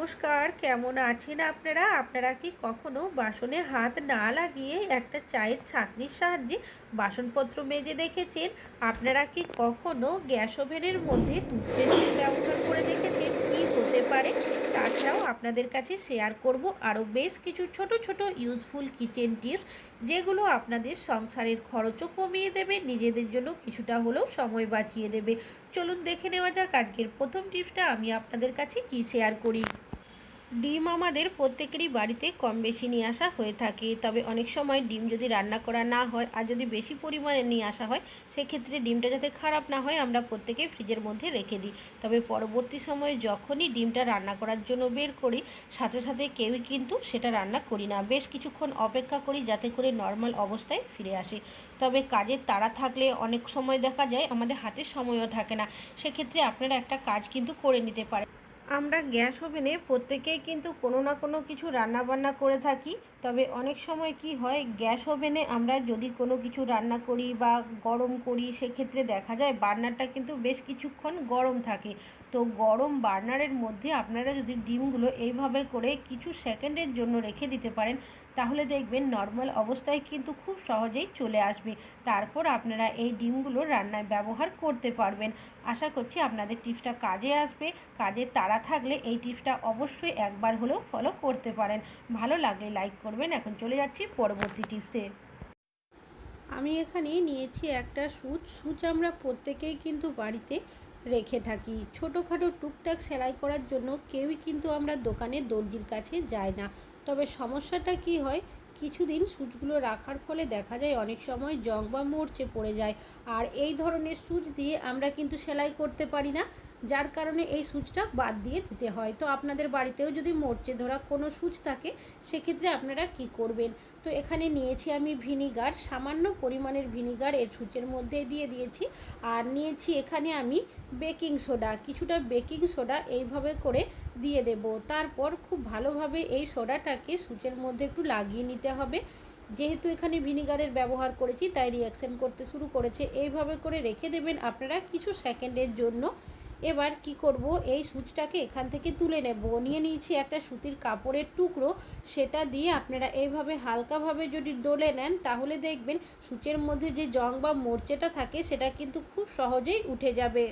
নমস্কার, কেমন আছেন আপনারা? আপনারা কি কখনো বাসনে হাত না লাগিয়ে একটা চায়ের ছাঁকনির সাহায্যে বাসনপত্র মেজে দেখেছেন? আপনারা কি কখনো গ্যাস ওভেনের মধ্যে টুথপেস্ট ব্যবহার করে দেখেছেন? কি হতে পারে? তাছাড়াও আপনাদের কাছে শেয়ার করব আরও বেশ কিছু ছোট ছোট ইউজফুল কিচেন টিপস যেগুলো আপনাদের সংসারের খরচও কমিয়ে দেবে, নিজেদের জন্য কিছুটা হলেও সময় বাঁচিয়ে দেবে। চলুন দেখে নেওয়া যাক আজকের প্রথম টিপসটা আমি আপনাদের কাছে কি শেয়ার করি? ডিম আমাদের প্রত্যেকেরই বাড়িতে কম বেশি নিয়ে আসা হয়ে থাকে। তবে অনেক সময় ডিম যদি রান্না করা না হয় আর যদি বেশি পরিমাণে নিয়ে আসা হয়, সেক্ষেত্রে ডিমটা যাতে খারাপ না হয় আমরা প্রত্যেকে ফ্রিজের মধ্যে রেখে দিই। তবে পরবর্তী সময়ে যখনই ডিমটা রান্না করার জন্য বের করি, সাথে সাথে কেউই কিন্তু সেটা রান্না করি না। বেশ কিছুক্ষণ অপেক্ষা করি যাতে করে নর্মাল অবস্থায় ফিরে আসে। তবে কাজের তাড়া থাকলে অনেক সময় দেখা যায় আমাদের হাতে সময়ও থাকে না। সেক্ষেত্রে আপনারা একটা কাজ কিন্তু করে নিতে পারেন। আমরা গ্যাস ওভেনে প্রত্যেকেই কিন্তু কোনো না কোনো কিছু রান্না বান্না করে থাকি। তবে অনেক সময় কি হয়, গ্যাস ওভেনে আমরা যদি কোনো কিছু রান্না করি বা গরম করি, সেক্ষেত্রে দেখা যায় বার্নারটা কিন্তু বেশ কিছুক্ষণ গরম থাকে। তো গরম বার্নারের মধ্যে আপনারা যদি ডিমগুলো এইভাবে করে কিছু সেকেন্ডের জন্য রেখে দিতে পারেন তাহলে দেখবেন নর্মাল অবস্থায় কিন্তু খুব সহজেই চলে আসবে। তারপর আপনারা এই ডিমগুলো রান্নায় ব্যবহার করতে পারবেন। আশা করছি আপনাদের টিপসটা কাজে আসবে। কাজে তাড়া থাকলে এই টিপসটা অবশ্যই একবার হলেও ফলো করতে পারেন। ভালো লাগলে লাইক করবেন। এখন চলে যাচ্ছি পরবর্তী টিপসে। আমি এখানে নিয়েছি একটা সুচ। সুচ আমরা প্রত্যেকেই কিন্তু বাড়িতে রেখে থাকি। ছোটোখাটো টুকটাক সেলাই করার জন্য কেউই কিন্তু আমরা দোকানে দর্জির কাছে যাই না। তবে সমস্যাটা কি হয়? কিছুদিন সুচগুলো রাখার ফলে দেখা যায় অনেক সময় জং বা মরচে পড়ে যায়। আর এই ধরনের সুচ দিয়ে আমরা কিন্তু সেলাই করতে পারি না, যার কারণে এই সুচটা বাদ দিয়ে দিতে হয়। তো আপনাদের বাড়িতেও যদি মরচে ধরা কোনো সুচ থাকে, সেক্ষেত্রে আপনারা কি করবেন? তো এখানে নিয়েছি আমি ভিনিগার, সামান্য পরিমাণের ভিনিগার, এর সুচের মধ্যে দিয়ে দিয়েছি। আর নিয়েছি এখানে আমি বেকিং সোডা, কিছুটা বেকিং সোডা এইভাবে করে দিয়ে দেব। তারপর খুব ভালোভাবে এই সোডাটাকে সুচের মধ্যে একটু লাগিয়ে নিতে হবে। যেহেতু এখানে ভিনিগারের ব্যবহার করেছি, তাই রিয়াকশান করতে শুরু করেছে। এইভাবে করে রেখে দেবেন আপনারা কিছু সেকেন্ডের জন্য। এবার কি করব? এই সুচটাকে এখান থেকে তুলে নেব। নিয়ে নিয়েছি একটা সুতির কাপড়ের টুকরো। সেটা দিয়ে আপনারা এইভাবে হালকাভাবে যদি ডলে নেন, তাহলে দেখবেন সুচের মধ্যে যে জং বা মোর্চেটা থাকে, সেটা কিন্তু খুব সহজেই উঠে যাবে।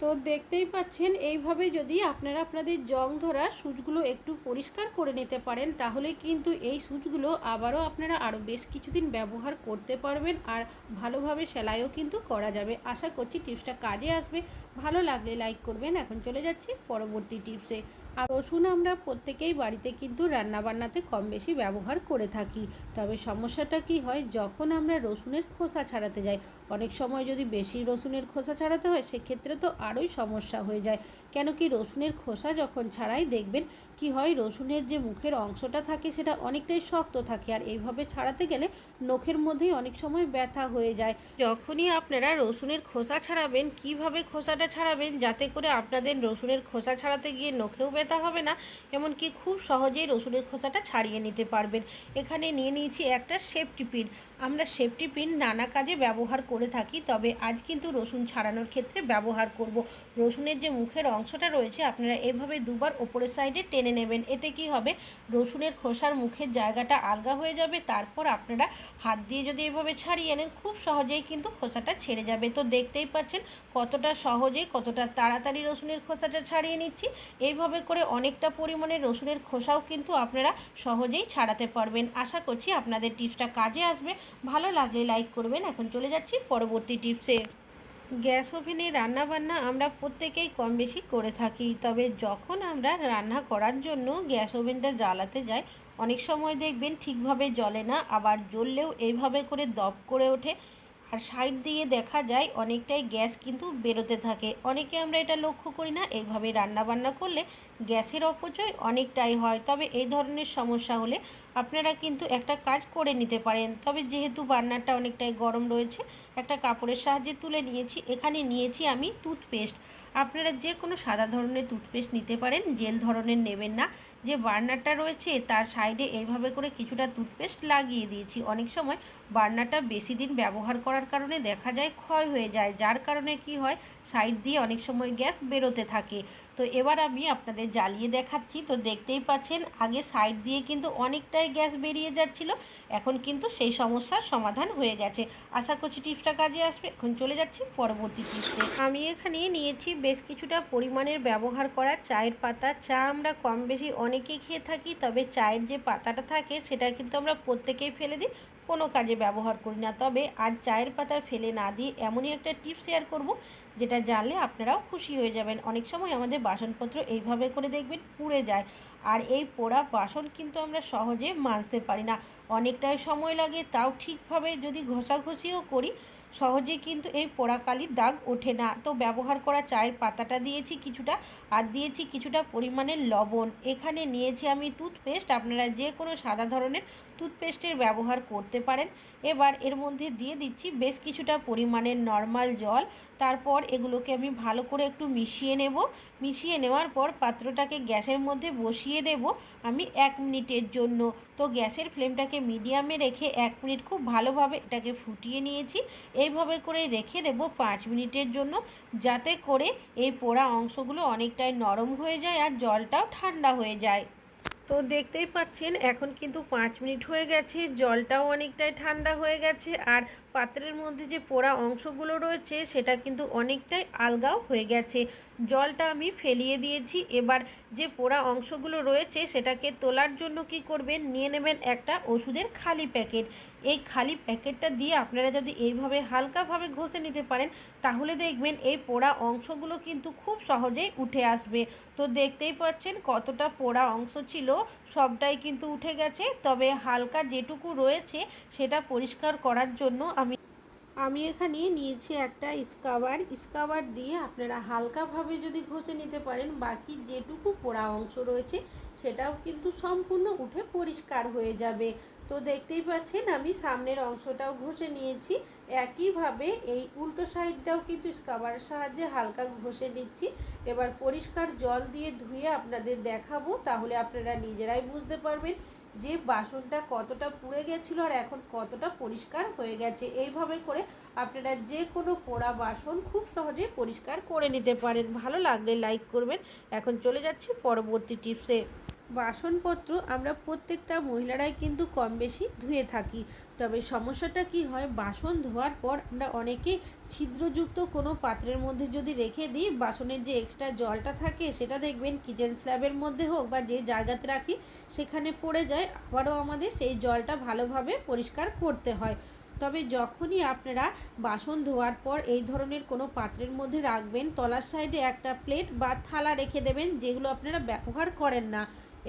তো দেখতেই পাচ্ছেন, এইভাবে যদি আপনারা আপনাদের জং ধরা সুচগুলো একটু পরিষ্কার করে নিতে পারেন, তাহলে কিন্তু এই সুচগুলো আবারও আপনারা আরও বেশ কিছুদিন ব্যবহার করতে পারবেন আর ভালোভাবে সেলাইও কিন্তু করা যাবে। আশা করছি টিপসটা কাজে আসবে। ভালো লাগলে লাইক করবেন। এখন চলে যাচ্ছি পরবর্তী টিপসে। আর রসুন আমরা প্রত্যেকেই বাড়িতে কিন্তু রান্নাবান্নাতে কম বেশি ব্যবহার করে থাকি। তবে সমস্যাটা কি হয়, যখন আমরা রসুনের খোসা ছাড়াতে যাই, অনেক সময় যদি বেশি রসুনের খোসা ছাড়াতে হয়, সেক্ষেত্রে তো আরোই সমস্যা হয়ে যায়। কেন কি রসুনের খোসা যখন ছাড়াই দেখবেন কি হয়, রসুনের যে মুখের অংশটা থাকে সেটা অনেকটাই শক্ত থাকে আর এইভাবে ছাড়াতে গেলে নখের মধ্যেই অনেক সময় ব্যথা হয়ে যায়। যখনই আপনারা রসুনের খোসা ছাড়াবেন, কীভাবে খোসাটা ছাড়াবেন, যাতে করে আপনাদের রসুনের খোসা ছাড়াতে গিয়ে নখেও ব্যথা হবে না, এমনকি খুব সহজেই রসুনের খোসাটা ছাড়িয়ে নিতে পারবেন। এখানে নিয়ে নিয়েছি একটা সেফটি পিন আমরা সেফটি পিন নানা কাজে ব্যবহার করে থাকি, তবে আজ কিন্তু রসুন ছাড়ানোর ক্ষেত্রে ব্যবহার করব। রসুনের যে মুখের অংশটা রয়েছে, আপনারা এভাবে দুবার ওপরের সাইডে টেনে নেবেন। এতে কি হবে? রসুনের খোসার মুখের জায়গাটা আলগা হয়ে যাবে, তারপর আপনারা হাত দিয়ে যদি এভাবে ছাড়িয়ে নেন, খুব সহজেই কিন্তু খোসাটা ছেড়ে যাবে। তো দেখতেই পাচ্ছেন কতটা সহজে, কতটা তাড়াতাড়ি রসুনের খোসাটা ছাড়িয়ে নিচ্ছি। এইভাবে করে অনেকটা পরিমাণে রসুনের খোসাও কিন্তু আপনারা সহজেই ছাড়াতে পারবেন। আশা করছি আপনাদের টিপসটা কাজে আসবে। ভালো লাগলে লাইক করবেন। এখন চলে যাচ্ছি পরবর্তী টিপসে গ্যাস ওভেনে রান্না বান্না আমরা প্রত্যেকেই কম বেশি করে থাকি, তবে যখন আমরা রান্না করার জন্য গ্যাস ওভেনটা জ্বালাতে যাই, অনেক সময় দেখবেন ঠিকভাবে জ্বলে না, আবার জ্বললেও এইভাবে করে দপ করে ওঠে। আর সাইড দিয়ে দেখা যায় অনেকটাই গ্যাস কিন্তু বেরোতে থাকে। অনেকে আমরা এটা লক্ষ্য করি না, এইভাবে রান্না বান্না করলে গ্যাসের অপচয় অনেকটাই হয়। তবে এই ধরনের সমস্যা হলে আপনারা কিন্তু একটা কাজ করে নিতে পারেন। তবে যেহেতু বান্নারটা অনেকটাই গরম রয়েছে, একটা কাপড়ের সাহায্যে তুলে নিয়েছি। এখানে নিয়েছি আমি টুথপেস্ট। আপনারা যে কোনো সাদা ধরনের টুথপেস্ট নিতে পারেন জেল ধরনের নেবেন না। যে বার্নারটা রয়েছে, তার সাইডে এইভাবে করে কিছুটা টুথপেস্ট লাগিয়ে দিয়েছি। অনেক সময় বার্নারটা বেশি দিন ব্যবহার করার কারণে দেখা যায় ক্ষয় হয়ে যায়। যার কারণে কি হয় সাইড দিয়ে অনেক সময় গ্যাস বেরোতে থাকে। তো এবার আমি আপনাদের জ্বালিয়ে দেখাচ্ছি। তো দেখতেই পাচ্ছেন, আগে সাইড দিয়ে কিন্তু অনেকটাই গ্যাস বেরিয়ে যাচ্ছিল, এখন কিন্তু সেই সমস্যার সমাধান হয়ে গেছে। আশা করছি টিপসটা কাজে আসবে। এখন চলে যাচ্ছি পরবর্তী টিপসে আমি এখানে নিয়েছি বেশ কিছুটা পরিমাণের ব্যবহার করা চায়ের পাতা। চা আমরা কম বেশি অনেকেই খেয়ে থাকি, তবে চায়ের যে পাতাটা থাকে, সেটা কিন্তু আমরা প্রত্যেকেই ফেলে দিই। কোনো কাজে ব্যবহার করি না। তবে আজ চায়ের পাতা ফেলে না দিয়ে এমনই একটা টিপস শেয়ার করব, যেটা জানলে আপনারাও খুশি হয়ে যাবেন। অনেক সময় আমাদের বাসনপত্র এইভাবে করে দেখবেন পুড়ে যায়, আর এই পোড়া বাসন কিন্তু আমরা সহজে মাজতে পারি না। অনেকটাই সময় লাগে, তাও ঠিকভাবে যদি ঘষাঘষিও করি সহজে কিন্তু এই পোড়াকালির দাগ ওঠে না। তো ব্যবহার করা চায়ের পাতাটা দিয়েছি কিছুটা আর দিয়েছি কিছুটা পরিমাণের লবণ। এখানে নিয়েছি আমি টুথপেস্ট। আপনারা যে কোনো সাদা ধরনের টুথপেস্টের ব্যবহার করতে পারেন। এবার এর মধ্যে দিয়ে দিচ্ছি বেশ কিছুটা পরিমাণের নর্মাল জল। তারপর এগুলোকে আমি ভালো করে একটু মিশিয়ে নেব। মিশিয়ে নেওয়ার পর পাত্রটাকে গ্যাসের মধ্যে বসিয়ে দেব আমি এক মিনিটের জন্য। তো গ্যাসের ফ্লেমটাকে মিডিয়ামে রেখে এক মিনিট খুব ভালোভাবে এটাকে ফুটিয়ে নিয়েছি। এইভাবে করে রেখে দেব পাঁচ মিনিটের জন্য, যাতে করে এই পোড়া অংশগুলো অনেকটাই নরম হয়ে যায় আর জলটাও ঠান্ডা হয়ে যায়। তো দেখতেই পাচ্ছেন, এখন কিন্তু পাঁচ মিনিট হয়ে গেছে, জলটাও অনেকটাই ঠান্ডা হয়ে গেছে আর পাত্রের মধ্যে যে পোড়া অংশগুলো রয়েছে, সেটা কিন্তু অনেকটাই আলগাও হয়ে গেছে। জলটা আমি ফেলিয়ে দিয়েছি। এবার যে পোড়া অংশগুলো রয়েছে, সেটাকে তোলার জন্য কি করবেন? নিয়ে নেবেন একটা ওষুধের খালি প্যাকেট। এই খালি প্যাকেটটা দিয়ে আপনারা যদি এইভাবে হালকাভাবে ঘষে নিতে পারেন, তাহলে দেখবেন এই পোড়া অংশগুলো কিন্তু খুব সহজেই উঠে আসবে। তো দেখতেই পাচ্ছেন কতটা পোড়া অংশ ছিল। সবটাই কিন্তু উঠে গেছে। তবে হালকা যেটুকু রয়েছে সেটা পরিষ্কার করার জন্য আমি আমি এখানে নিয়েছি একটা স্কাবার স্কাবার দিয়ে আপনারা হালকাভাবে যদি ঘষে নিতে পারেন, বাকি যেটুকু পোড়া অংশ রয়েছে সেটাও কিন্তু সম্পূর্ণ উঠে পরিষ্কার হয়ে যাবে। তো দেখতেই পাচ্ছেন, আমি সামনের অংশটাও ঘষে নিয়েছি। একইভাবে এই উল্টো সাইডটাও কিন্তু স্কাবারের সাহায্যে হালকা ঘষে নিচ্ছি। এবার পরিষ্কার জল দিয়ে ধুয়ে আপনাদের দেখাবো, তাহলে আপনারা নিজেরাই বুঝতে পারবেন যে বাসনটা কতটা পুড়ে গেছিল আর এখন কতটা পরিষ্কার হয়ে গেছে। এইভাবে করে আপনারা যে কোনো পোড়া বাসন খুব সহজে পরিষ্কার করে নিতে পারেন। ভালো লাগলে লাইক করবেন। এখন চলে যাচ্ছি পরবর্তী টিপসে। বাসনপত্র আমরা প্রত্যেকটা মহিলারাই কিন্তু কম বেশি ধুয়ে থাকি। তবে সমস্যাটা কি হয়, বাসন ধোয়ার পর আমরা অনেকেই ছিদ্রযুক্ত কোনো পাত্রের মধ্যে যদি রেখে দিই, বাসনের যে এক্সট্রা জলটা থাকে সেটা দেখবেন কিচেন স্ল্যাবের মধ্যে হোক বা যে জায়গাতে রাখি, সেখানে পড়ে যায়, আবারও আমাদের সেই জলটা ভালোভাবে পরিষ্কার করতে হয়। তবে যখনই আপনারা বাসন ধোয়ার পর এই ধরনের কোনো পাত্রের মধ্যে রাখবেন, তলার সাইডে একটা প্লেট বা থালা রেখে দেবেন, যেগুলো আপনারা ব্যবহার করেন না।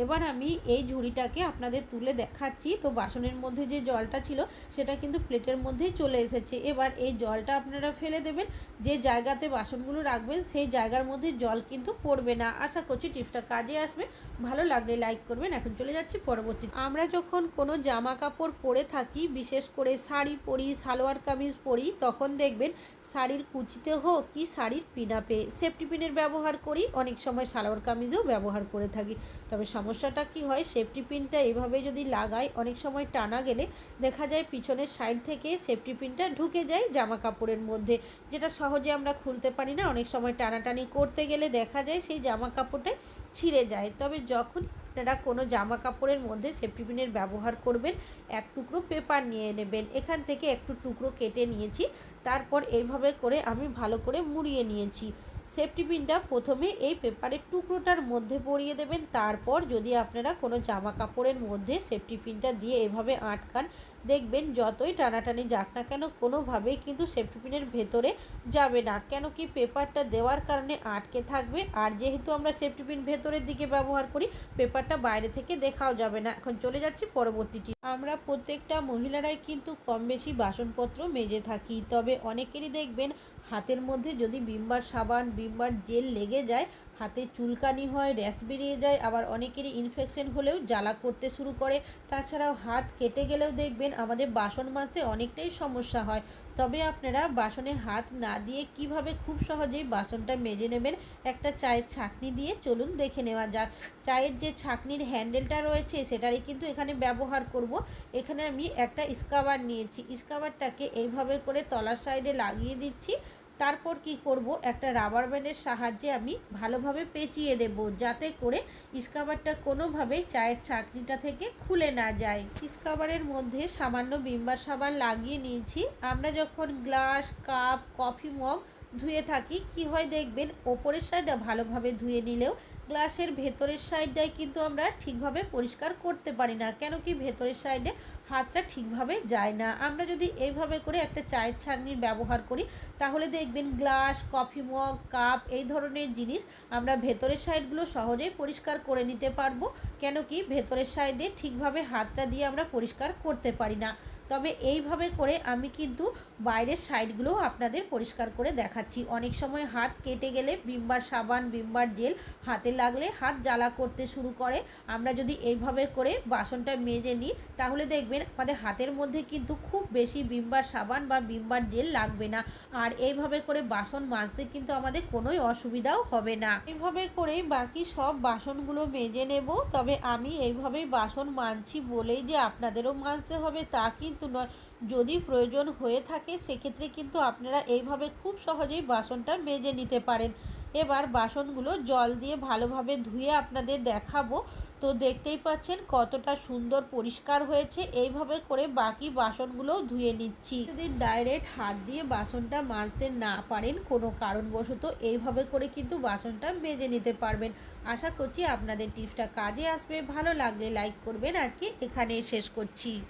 এবার আমি এই ঝুড়িটাকে আপনাদের তুলে দেখাচ্ছি। তো বাসনের মধ্যে যে জলটা ছিল, সেটা কিন্তু প্লেটের মধ্যেই চলে এসেছে। এবার এই জলটা আপনারা ফেলে দেবেন। যে জায়গাতে বাসনগুলো রাখবেন, সেই জায়গার মধ্যে জল কিন্তু পড়বে না। আশা করছি টিপসটা কাজে আসবে। ভালো লাগলে লাইক করবেন। এখন চলে যাচ্ছি পরবর্তী। আমরা যখন কোনো জামা কাপড় পরে থাকি, বিশেষ করে শাড়ি পরি, সালোয়ার কামিজ পরি, তখন দেখবেন শাড়ির কুচিতে হোক কি শাড়ির পিনাপে। সেফটি পিনের ব্যবহার করি, অনেক সময় সালোয়ার কামিজেও ব্যবহার করে থাকি। তবে সমস্যাটা কি হয় সেফটি পিনটা এভাবে যদি লাগাই, অনেক সময় টানা গেলে দেখা যায় পিছনের সাইড থেকে সেফটি পিনটা ঢুকে যায় জামা কাপড়ের মধ্যে। যেটা সহজে আমরা খুলতে পারি না, অনেক সময় টানাটানি করতে গেলে দেখা যায় সেই জামা কাপড়টা ছিঁড়ে যায়। তবে যখন আপনারা কোনো জামা কাপড়ের মধ্যে সেফটি পিনের ব্যবহার করবেন, এক টুকরো পেপার নিয়ে নেবেন। এখান থেকে একটু টুকরো কেটে নিয়েছি। তারপর এইভাবে করে আমি ভালো করে মুড়িয়ে নিয়েছি। সেফটি পিনটা প্রথমে এই পেপারের টুকরোটার মধ্যে পরিয়ে দেবেন। তারপর যদি আপনারা কোনো জামা কাপড়ের মধ্যে সেফটি পিনটা দিয়ে এভাবে আটকান দেখবেন যতই টানাটানি যাক না কেন, কোনোভাবেই কিন্তু সেফটি পিনের ভেতরে যাবে না। কেন কি পেপারটা দেওয়ার কারণে আটকে থাকবে, আর যেহেতু আমরা সেফটি পিন ভেতরের দিকে ব্যবহার করি পেপারটা বাইরে থেকে দেখাও যাবে না। এখন চলে যাচ্ছি পরবর্তীটি আমরা প্রত্যেকটা মহিলারাই কিন্তু কম বেশি বাসনপত্র মেজে থাকি। তবে অনেকেরই দেখবেন হাতের মধ্যে যদি বিমবার সাবান, বিমবার জেল লেগে যায় হাতে চুলকানি হয়, র্যাশ বেরিয়ে যায়, আবার অনেকেরই ইনফেকশন হলেও জ্বালা করতে শুরু করে। তাছাড়াও হাত কেটে গেলেও দেখবেন আমাদের বাসন মাজতে অনেকটাই সমস্যা হয়। তবে আপনারা বাসনে হাত না দিয়ে কীভাবে খুব সহজেই বাসনটা মেজে নেবেন, একটা চায়ের ছাকনি দিয়ে চলুন দেখে নেওয়া যাক। চায়ের যে ছাকনির হ্যান্ডেলটা রয়েছে, সেটারই কিন্তু এখানে ব্যবহার করব। এখানে আমি একটা স্কাবার নিয়েছি। স্কাবারটাকে এইভাবে করে তলার সাইডে লাগিয়ে দিচ্ছি। তারপর কি করব? একটা রাবার ব্যান্ডের সাহায্যে আমি ভালোভাবে পেঁচিয়ে দেব যাতে করে স্কাবারটা কোনোভাবেই চায়ের ছাঁকনিটা থেকে খুলে না যায়। স্কাবারের মধ্যে সামান্য বিম্বার সাবান লাগিয়ে নিয়েছি। আমরা যখন গ্লাস কাপ কফি মগ ধুয়ে থাকি। কি হয় দেখবেন, ওপরের সাইডটা ভালোভাবে ধুয়ে নিলেও গ্লাসের ভেতরের সাইডটাই কিন্তু আমরা ঠিকভাবে পরিষ্কার করতে পারি না, কেন কি ভেতরের সাইডে হাতটা ঠিকভাবে যায় না। আমরা যদি এইভাবে করে একটা চায়ের ছাঁকনির ব্যবহার করি, তাহলে দেখবেন গ্লাস কফি মগ কাপ এই ধরনের জিনিস আমরা ভেতরের সাইডগুলো সহজেই পরিষ্কার করে নিতে পারব, কেন কি ভেতরের সাইডে ঠিকভাবে হাতটা দিয়ে আমরা পরিষ্কার করতে পারি না। তবে এইভাবে করে আমি কিন্তু বাইরের সাইডগুলোও আপনাদের পরিষ্কার করে দেখাচ্ছি। অনেক সময় হাত কেটে গেলে বিম্বার সাবান, বিম্বার জেল হাতে লাগলে হাত জ্বালা করতে শুরু করে। আমরা যদি এইভাবে করে বাসনটা মেজে নিই, তাহলে দেখবেন আমাদের হাতের মধ্যে কিন্তু খুব বেশি বিম্বার সাবান বা বিম্বার জেল লাগবে না। আর এইভাবে করে বাসন মাজতে কিন্তু আমাদের কোনোই অসুবিধাও হবে না। এইভাবে করে বাকি সব বাসনগুলো মেজে নেব। তবে আমি এইভাবেই বাসন মানছি বলেই যে আপনাদেরও মাজতে হবে, তা কিন্তু নয়। যদি প্রয়োজন হয়ে থাকে, সেক্ষেত্রে কিন্তু আপনারা এইভাবে খুব সহজেই বাসনটা মেজে নিতে পারেন। এবার বাসনগুলো জল দিয়ে ভালোভাবে ধুয়ে আপনাদের দেখাবো। তো দেখতেই পাচ্ছেন কতটা সুন্দর পরিষ্কার হয়েছে। এইভাবে করে বাকি বাসনগুলোও ধুয়ে নিচ্ছি। যদি ডাইরেক্ট হাত দিয়ে বাসনটা মাজতে না পারেন, কোনো কারণবশত এইভাবে করে কিন্তু বাসনটা মেজে নিতে পারবেন। আশা করছি আপনাদের টিপসটা কাজে আসবে। ভালো লাগলে লাইক করবেন। আজকে এখানেই শেষ করছি।